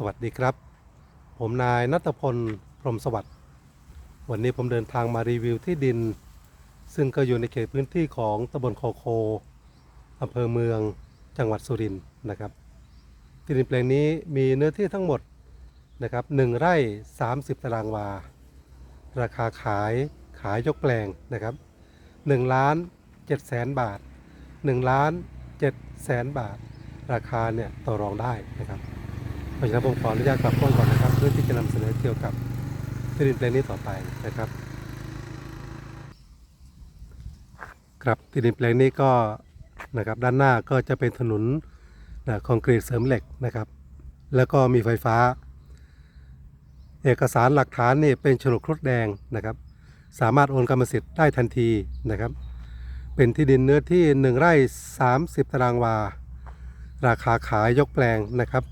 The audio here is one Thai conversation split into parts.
สวัสดีครับ ผมนายนัทพล พรมสวัสดิ์ วันนี้ผมเดินทางมารีวิวที่ดิน ซึ่งก็อยู่ในเขตพื้นที่ของตำบลโคโคอำเภอเมืองจังหวัดสุรินทร์นะครับ ที่ดินแปลงนี้มีเนื้อที่ทั้งหมดนะครับหนึ่งไร่ 30 ตารางวา ราคาขายขายยกแปลงนะครับ1ล้าน7แสนบาท1ล้าน7แสนบาท ราคาเนี่ยต่อรองได้นะครับ เพราะฉะนั้นผมขออนุญาตกลับกล้องก่อนนะครับ เพื่อที่จะนำเสนอเกี่ยวกับที่ดินแปลงนี้ต่อไปนะครับครับที่ดินแปลงนี้ก็นะครับด้านหน้าก็จะเป็นถนนนะคอนกรีตเสริมเหล็กนะครับ แล้วก็มีไฟฟ้า เอกสารหลักฐานนี่เป็นโฉนดครุฑแดงนะครับ สามารถโอนกรรมสิทธิ์ได้ทันทีนะครับ เป็นที่ดินเนื้อที่ 1 ไร่ 30 ตารางวา ราคาขายยกแปลงนะครับ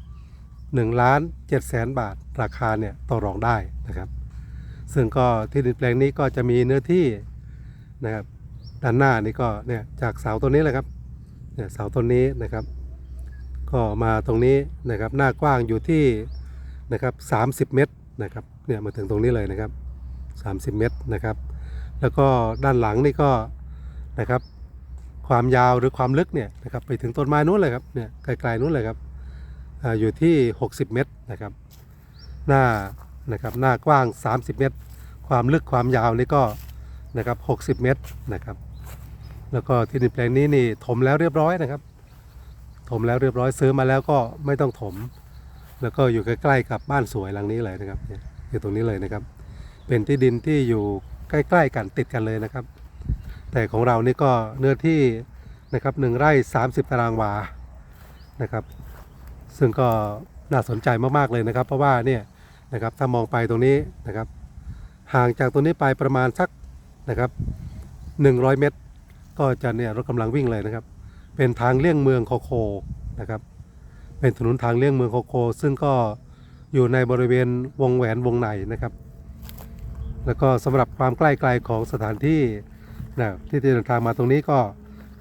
1ล้าน7แสนบาท ราคาเนี่ยต่อรองได้นะครับ ซึ่งก็ที่ดินแปลงนี้ก็จะมีเนื้อที่นะครับด้านหน้านี่ก็เนี่ยจากเสาต้นนี้แหละครับเนี่ยเสาต้นนี้นะครับ ก็มาตรงนี้นะครับหน้ากว้างอยู่ที่นะครับ30 เมตรนะครับเนี่ยมาถึงตรงนี้เลยนะครับ 30 เมตรนะครับ แล้วก็ด้านหลังนี่ก็นะครับความยาวหรือความลึกเนี่ยนะครับไปถึงต้นไม้นู้นเลยครับเนี่ยไกลๆนู้นเลยครับ อยู่ที่ 60 เมตรนะครับ หน้านะครับหน้ากว้าง 30 เมตร ความลึกความยาวนี่ก็นะครับ60 เมตรนะครับ แล้วก็ที่ดินแปลงนี้นี่ถมแล้วเรียบร้อยนะครับ ถมแล้วเรียบร้อยซื้อมาแล้วก็ไม่ต้องถม แล้วก็อยู่ใกล้ๆกับบ้านสวยหลังนี้เลยนะครับอยู่ตรงนี้เลยนะครับ เป็นที่ดินที่อยู่ใกล้ๆกันติดกันเลยนะครับ แต่ของเรานี่ก็เนื้อที่นะครับหนึ่งไร่ 30 ตารางวานะครับ ซึ่งก็น่าสนใจมากๆเลยนะครับ เพราะว่าเนี่ยนะครับถ้ามองไปตรงนี้นะครับ ห่างจากตรงนี้ไปประมาณสักนะครับ 100 เมตร ก็จะเนี่ยรถกำลังวิ่งเลยนะครับ เป็นทางเลี่ยงเมืองโคโคนะครับ เป็นถนนทางเลี่ยงเมืองโคโค ซึ่งก็อยู่ในบริเวณวงแหวนวงในนะครับ แล้วก็สำหรับความใกล้ไกลของสถานที่นะที่เดินทางมาตรงนี้ก็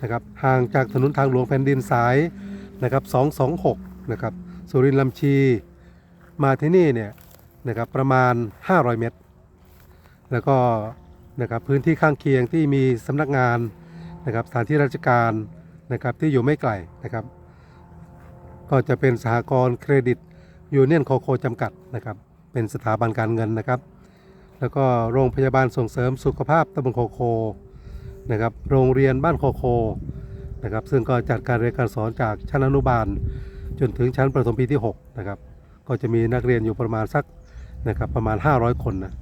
นะครับห่างจากถนนทางหลวงแผ่นดินสายนะครับ 226 นะครับสุรินทร์ลำชี มาที่นี่เนี่ยนะครับประมาณ 500 เมตร แล้วก็นะครับพื้นที่ข้างเคียงที่มีสำนักงานนะครับสถานที่ราชการนะครับที่อยู่ไม่ไกลนะครับ ก็จะเป็นสหกรณ์เครดิตยูเนียนโคโคจำกัดนะครับเป็นสถาบันการเงินนะครับ แล้วก็โรงพยาบาลส่งเสริมสุขภาพตำบลโคโคนะครับโรงเรียนบ้านโคโคนะครับซึ่งก็จัดการเรียนการสอนจากชั้นอนุบาล จนถึงชั้นประถมปีที่ 6 นะครับ ก็จะมีนักเรียนอยู่ประมาณสักนะครับประมาณ 500 คนนะ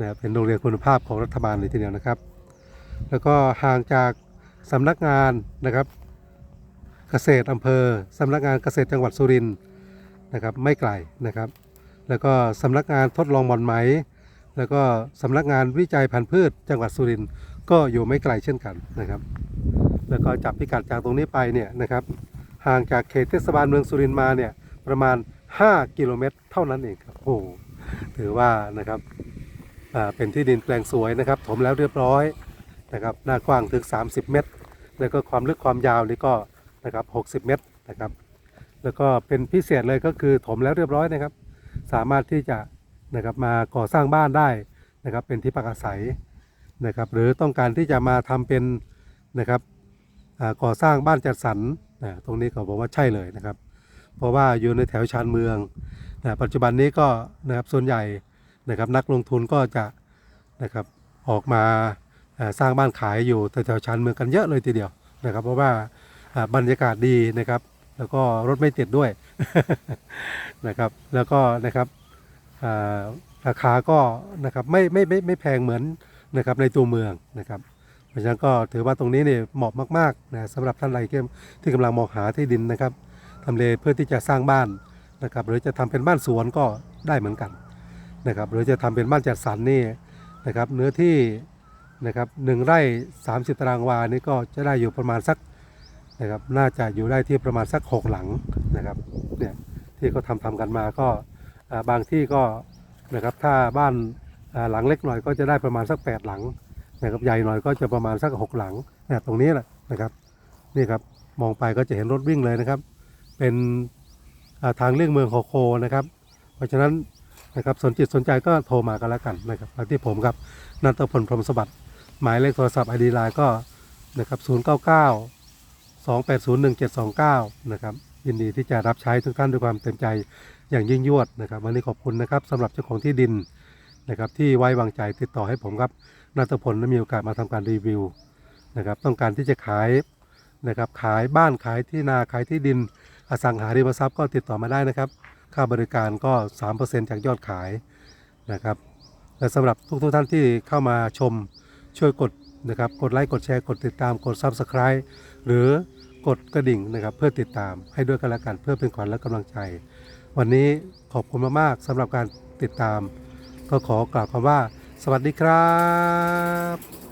นะเป็นโรงเรียนคุณภาพของรัฐบาลเลยทีเดียวนะครับ แล้วก็ห่างจากสำนักงานนะครับเกษตรอำเภอสำนักงานเกษตรจังหวัดสุรินทร์นะครับไม่ไกลนะครับ แล้วก็สำนักงานทดลองหมอนไหม แล้วก็สำนักงานวิจัยพันธุ์พืช จังหวัดสุรินทร์ก็อยู่ไม่ไกลเช่นกันนะครับ แล้วก็จับพิกัดจากตรงนี้ไปเนี่ยนะครับ ห่างจากเขตเทศบาลเมืองสุรินทร์มาเนี่ยประมาณ 5 กิโลเมตร เท่านั้นเองครับโอ้ถือว่านะครับเป็นที่ดินแปลงสวยนะครับ ถมแล้วเรียบร้อยนะครับหน้ากว้างถึง 30 เมตร แล้วก็ความลึกความยาวนี่ก็นะครับ60 เมตรนะครับ แล้วก็เป็นพิเศษเลยก็คือถมแล้วเรียบร้อยนะครับ สามารถที่จะนะครับมาก่อสร้างบ้านได้นะครับ เป็นที่พักอาศัยนะครับ หรือต้องการที่จะมาทำเป็นนะครับก่อสร้างบ้านจัดสรร นะตรงนี้ก็บอกว่าใช่เลยนะครับ เพราะว่าอยู่ในแถวชานเมืองนะปัจจุบันนี้ก็นะครับส่วนใหญ่นะครับนักลงทุนก็จะนะครับออกมาสร้างบ้านขายอยู่แถวชานเมืองกันเยอะเลยทีเดียวนะครับ เพราะว่าบรรยากาศดีนะครับ แล้วก็รถไม่ติดด้วยนะครับ แล้วก็นะครับราคาก็นะครับไม่ไม่ไม่ไม่แพงเหมือนนะครับในตัวเมืองนะครับ ราะฉะนั้นก็ถือว่าตรงนี้เนี่ยเหมาะมากๆนะสำหรับท่านใดที่ที่กำลังมองหาที่ดินนะครับทำเลเพื่อที่จะสร้างบ้านนะครับหรือจะทำเป็นบ้านสวนก็ได้เหมือนกันนะครับหรือจะทำเป็นบ้านจัดสรรนี่นะครับเนื้อที่นะครับหนึ่งไร่30 ตารางวานี่ก็จะได้อยู่ประมาณสักนะครับน่าจะอยู่ได้ที่ประมาณสัก 6 หลังนะครับเนี่ยที่เขาทำทำกันมาก็บางที่ก็นะครับถ้าบ้านหลังเล็กหน่อยก็จะได้ประมาณสัก 8 หลัง นะครับใหญ่หน่อยก็จะประมาณสัก6หลังนี่ยตรงนี้แหละนะครับนี่ครับมองไปก็จะเห็นรถวิ่งเลยนะครับ เป็นาทางเลี่ยงเมืองโคโคนะครับ เพราะฉะนั้นนะครับสนจิตสนใจก็โทรมากันแล้วกันนะครับมาที่ผมครับนันทพลพรหมสวัสดิ์หมายเลขโทรศัพท์ไอดีไลน์ก็นะครับ099 2801729นะครับยินดีที่จะรับใช้ทุกท่านด้วยความเต็มใจอย่างยิ่งยวดนะครับ วันนี้ขอบคุณนะครับสำหรับเจ้าของที่ดินนะครับที่ไว้วางใจติดต่อให้ผมครับ นันทพลได้มีโอกาสมาทำการรีวิวนะครับต้องการที่จะขายนะครับขายบ้านขายที่นาขายที่ดินอสังหาริมทรัพย์ก็ติดต่อมาได้นะครับ ค่าบริการก็ 3%จากยอดขายนะครับและสำหรับทุกๆท่านที่เข้ามาชมช่วยกดนะครับกดไลค์กดแชร์กดติดตามกด Subscribe หรือกดกระดิ่งนะครับเพื่อติดตามให้ด้วยกันละกันเพื่อเป็นขวัญและกำลังใจ วันนี้ขอบคุณมากๆสำหรับการติดตาม ก็ขอกล่าวคำว่า สวัสดีครับ